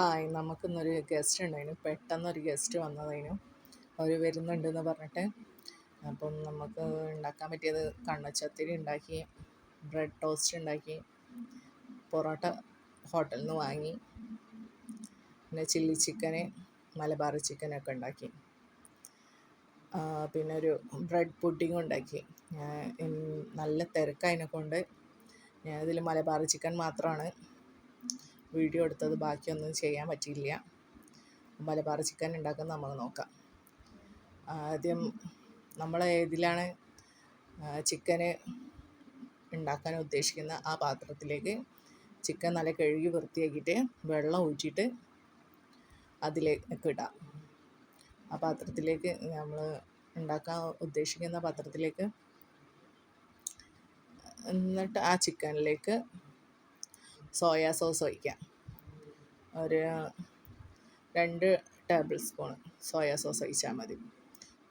Hi നമുക്കിന്നൊരു guest ഉണ്ടായിരുന്നു. പെട്ടെന്നൊരു ഗസ്റ്റ് വന്നതായിരുന്നു. അവർ വരുന്നുണ്ടെന്ന് പറഞ്ഞിട്ട്. അപ്പം നമുക്ക് ഉണ്ടാക്കാൻ പറ്റിയത് കണ്ണച്ചത്തിരി ഉണ്ടാക്കി ബ്രെഡ് ടോസ്റ്റ് ഉണ്ടാക്കി പൊറോട്ട ഹോട്ടലിൽ നിന്ന് വാങ്ങി പിന്നെ ചില്ലി ചിക്കന് മലബാർ ചിക്കനൊക്കെ ഉണ്ടാക്കി. പിന്നെ ഒരു ബ്രെഡ് പുഡിങ് ഉണ്ടാക്കി. നല്ല തിരക്കതിനെ കൊണ്ട് ഞാൻ ഞാനിതിൽ മലബാർ ചിക്കൻ മാത്രമാണ് വീഡിയോ എടുത്തത് ബാക്കിയൊന്നും ചെയ്യാൻ പറ്റിയില്ല. മലബാർ ചിക്കൻ ഉണ്ടാക്കുന്നത് നമുക്ക് നോക്കാം. ആദ്യം നമ്മൾ ഏതിലാണ് ചിക്കന് ഉണ്ടാക്കാൻ ഉദ്ദേശിക്കുന്ന ആ പാത്രത്തിലേക്ക് ചിക്കൻ നല്ല കഴുകി വൃത്തിയാക്കിയിട്ട് വെള്ളം ഊറ്റിയിട്ട് അതിലേക്ക് ഇടാം. ആ പാത്രത്തിലേക്ക് നമ്മൾ ഉണ്ടാക്കാൻ ഉദ്ദേശിക്കുന്ന പാത്രത്തിലേക്ക് എന്നിട്ട് ആ ചിക്കനിലേക്ക് സോയാ സോസ് ഒഴിക്കാം ഒരു രണ്ട് ടേബിൾ സ്പൂൺ സോയാ സോസ് ഒഴിച്ചാൽ മതി.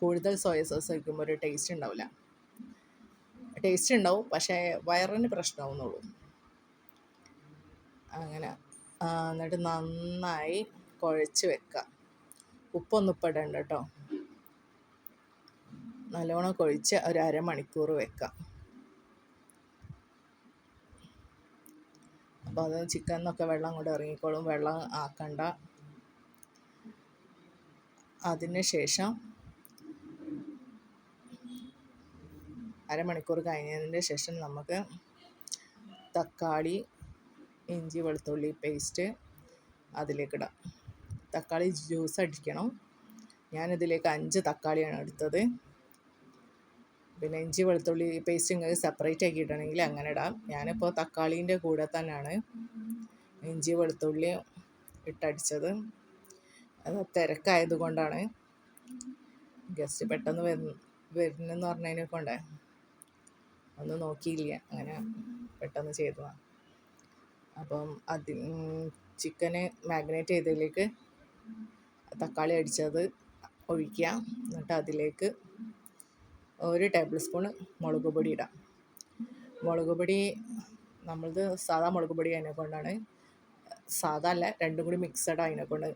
കൂടുതൽ സോയ സോസ് ഒഴിക്കുമ്പോൾ ഒരു ടേസ്റ്റ് ഉണ്ടാവില്ല. ടേസ്റ്റ് ഉണ്ടാവും പക്ഷേ വയറിന് പ്രശ്നമാവുന്നുള്ളൂ. അങ്ങനെ എന്നിട്ട് നന്നായി കുഴച്ച് വെക്കുക. ഉപ്പൊന്നും ഇപ്പം ഇടണ്ട കേട്ടോ. നല്ലോണം കുഴച്ച് ഒരു അരമണിക്കൂർ വെക്കാം അപ്പോൾ അത് ചിക്കനിന്നൊക്കെ വെള്ളം കൂടെ ഇറങ്ങിക്കോളും. വെള്ളം ആക്കണ്ട. അതിന് ശേഷം അരമണിക്കൂർ കഴിഞ്ഞതിന് ശേഷം നമുക്ക് തക്കാളി ഇഞ്ചി വെളുത്തുള്ളി പേസ്റ്റ് അതിലേക്കിടാം തക്കാളി ജ്യൂസ് അടിക്കണം. ഞാനിതിലേക്ക് അഞ്ച് തക്കാളിയാണ് എടുത്തത്. പിന്നെ ഇഞ്ചി വെളുത്തുള്ളി പേസ്റ്റ് സെപ്പറേറ്റ് ആക്കിയിട്ടുണ്ടെങ്കിൽ അങ്ങനെ ഇടാം. ഞാനിപ്പോൾ തക്കാളീന്റെ കൂടെ തന്നെയാണ് ഇഞ്ചി വെളുത്തുള്ളി ഇട്ടടിച്ചത്. അത് തിരക്കായത് കൊണ്ടാണ്. ഗസ്റ്റ് പെട്ടെന്ന് വരുന്ന വരുന്നെന്ന് പറഞ്ഞതിനെ കൊണ്ടേ ഒന്നും നോക്കിയില്ല. അങ്ങനെ പെട്ടെന്ന് ചെയ്തതാണ് അപ്പം അതി ചിക്കന് മാഗ്നേറ്റ് ചെയ്തതിലേക്ക് തക്കാളി അടിച്ചത് ഒഴിക്കുക. എന്നിട്ട് അതിലേക്ക് ഒരു ടേബിൾ സ്പൂണ് മുളക് പൊടി ഇടാം. മുളക് പൊടി നമ്മളത് സാധാ മുളക് പൊടി അതിനെ കൊണ്ടാണ്. സാധാ അല്ല രണ്ടും കൂടി മിക്സഡ് അതിനെ കൊണ്ട്.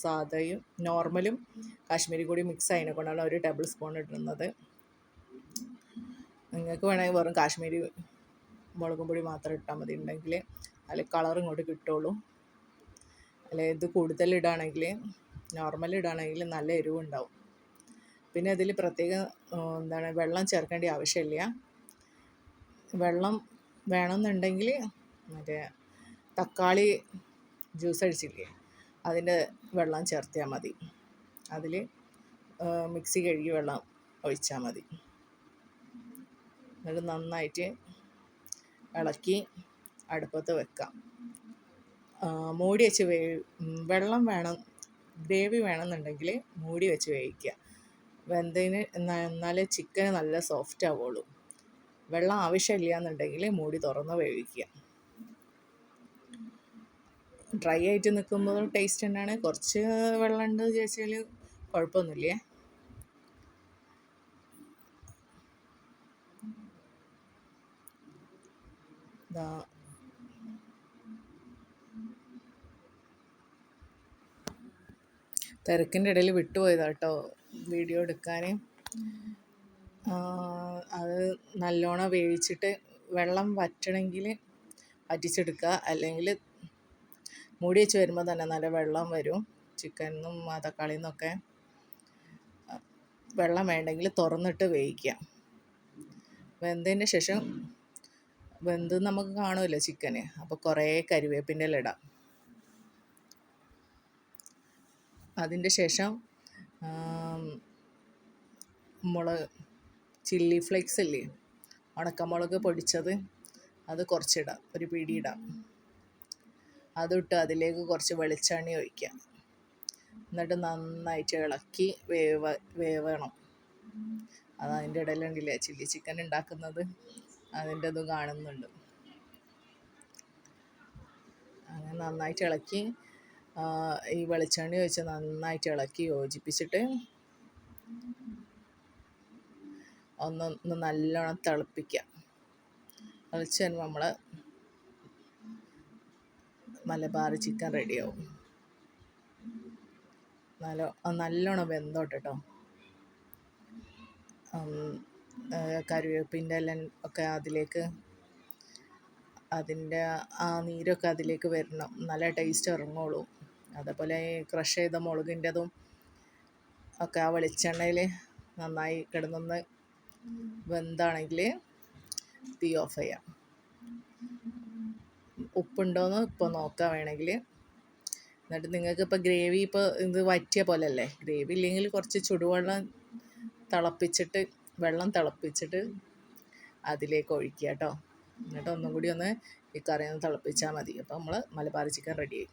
സാധയും നോർമലും കാശ്മീരി കൂടി മിക്സ് അതിനെ കൊണ്ടാണ് ഒരു ടേബിൾ സ്പൂൺ ഇടുന്നത്. നിങ്ങൾക്ക് വേണമെങ്കിൽ വെറും കാശ്മീരി മുളകും പൊടി മാത്രം ഇട്ടാൽ മതി. ഉണ്ടെങ്കിൽ അതിൽ കളർ ഇങ്ങോട്ട് കിട്ടുള്ളൂ. അല്ലെ ഇത് കൂടുതൽ ഇടുകയാണെങ്കിൽ നോർമൽ ഇടുകയാണെങ്കിൽ നല്ല എരിവുണ്ടാവും. പിന്നെ ഇതിൽ പ്രത്യേകം എന്താണ് വെള്ളം ചേർക്കേണ്ട ആവശ്യമില്ല. വെള്ളം വേണമെന്നുണ്ടെങ്കിൽ മറ്റേ തക്കാളി ജ്യൂസ് അടിച്ചില്ലേ അതിന്റെ വെള്ളം ചേർത്തിയാൽ മതി. അതിൽ മിക്സി കഴുകി വെള്ളം ഒഴിച്ചാൽ മതി. എന്നിട്ട് നന്നായിട്ട് ഇളക്കി അടുപ്പത്ത് വെക്കാം. മൂടി വെച്ച് വേ വെള്ളം വേണം ഗ്രേവി വേണമെന്നുണ്ടെങ്കിൽ മൂടി വെച്ച് വേവിക്കുക. വെന്തതിന് എന്നാ- എന്നാലേ ചിക്കൻ നല്ല സോഫ്റ്റ് ആവുള്ളൂ. വെള്ളം ആവശ്യമില്ല എന്നുണ്ടെങ്കിൽ മൂടി തുറന്ന് വേവിക്കുക. ഡ്രൈ ആയിട്ട് നിൽക്കുമ്പോൾ ടേസ്റ്റ് തന്നെയാണ് കുറച്ച് വെള്ളം ഉണ്ട് ചോദിച്ചാൽ കുഴപ്പമൊന്നുമില്ല? തിരക്കിന്റെ ഇടയിൽ വിട്ടുപോയതാ കേട്ടോ. വീഡിയോ എടുക്കാൻ അത് നല്ലോണം വേവിച്ചിട്ട് വെള്ളം വറ്റണമെങ്കിൽ വറ്റിച്ചെടുക്കുക. അല്ലെങ്കിൽ മൂടി വെച്ച് വരുമ്പോൾ തന്നെ നല്ല വെള്ളം വരും. ചിക്കനും തക്കാളിയിൽ നിന്നൊക്കെ വെള്ളം വേണ്ടെങ്കിൽ തുറന്നിട്ട് വേവിക്കുക. വെന്തതിന് ശേഷം വെന്ത് നമുക്ക് കാണുമല്ലോ ചിക്കന്. അപ്പോൾ കുറേ കരിവേപ്പിന്റെ ഇടാം അതിന്റെ ശേഷം മുളക് ചില്ലി ഫ്ലേക്സ് ഇല്ലേ? ഉണക്കമുളക് പൊടിച്ചത് അത് കുറച്ചിടാം ഒരു പിടി അതിട്ട് അതിലേക്ക് കുറച്ച് വെളിച്ചെണ്ണ ഒഴിക്കാം. എന്നിട്ട് നന്നായിട്ട് ഇളക്കി വേവ വേവണം. അത് അതിന്റെ ഇടയിലുണ്ടല്ലേ ചില്ലി ചിക്കൻ ഉണ്ടാക്കുന്നത്? അതിന്റെ ഇതും കാണുന്നുണ്ട്. അങ്ങനെ നന്നായിട്ട് ഇളക്കി ഈ വെളിച്ചെണ്ണ ഒഴിച്ച് നന്നായിട്ട് ഇളക്കി യോജിപ്പിച്ചിട്ട് ഒന്ന് ഒന്ന് നല്ലോണം തിളപ്പിക്കുക തിളച്ച് വരുമ്പോൾ നമ്മൾ മലബാർ ചിക്കൻ റെഡിയാവും നല്ല നല്ലോണം വെന്തോട്ടെ കേട്ടോ കറിവേപ്പിന്റെ എല്ലാം ഒക്കെ അതിലേക്ക് അതിന്റെ ആ നീരൊക്കെ അതിലേക്ക് വരണം. നല്ല ടേസ്റ്റ് ഇറങ്ങുള്ളൂ. അതേപോലെ ക്രഷ് ചെയ്ത മുളകിന്റെതും ഒക്കെ ആ വെളിച്ചെണ്ണയിൽ നന്നായി കിടന്നൊന്ന് വെന്താണെങ്കിൽ തീ ഓഫ് ചെയ്യാം. ഉപ്പുണ്ടോയെന്ന് ഇപ്പോൾ നോക്കാം വേണമെങ്കിൽ എന്നിട്ട് നിങ്ങൾക്ക് ഇപ്പോൾ ഗ്രേവി ഇപ്പോൾ ഇത് വറ്റിയ പോലെ അല്ലേ ഗ്രേവി ഇല്ലെങ്കിൽ കുറച്ച് ചുടുവെള്ളം തിളപ്പിച്ചിട്ട് വെള്ളം തിളപ്പിച്ചിട്ട് അതിലേക്ക് ഒഴിക്കുക കേട്ടോ. എന്നിട്ട് ഒന്നും കൂടി ഒന്ന് ഈ കറി ഒന്ന് തിളപ്പിച്ചാൽ മതി. അപ്പോൾ നമ്മൾ മലബാർ ചിക്കൻ റെഡി ആയി.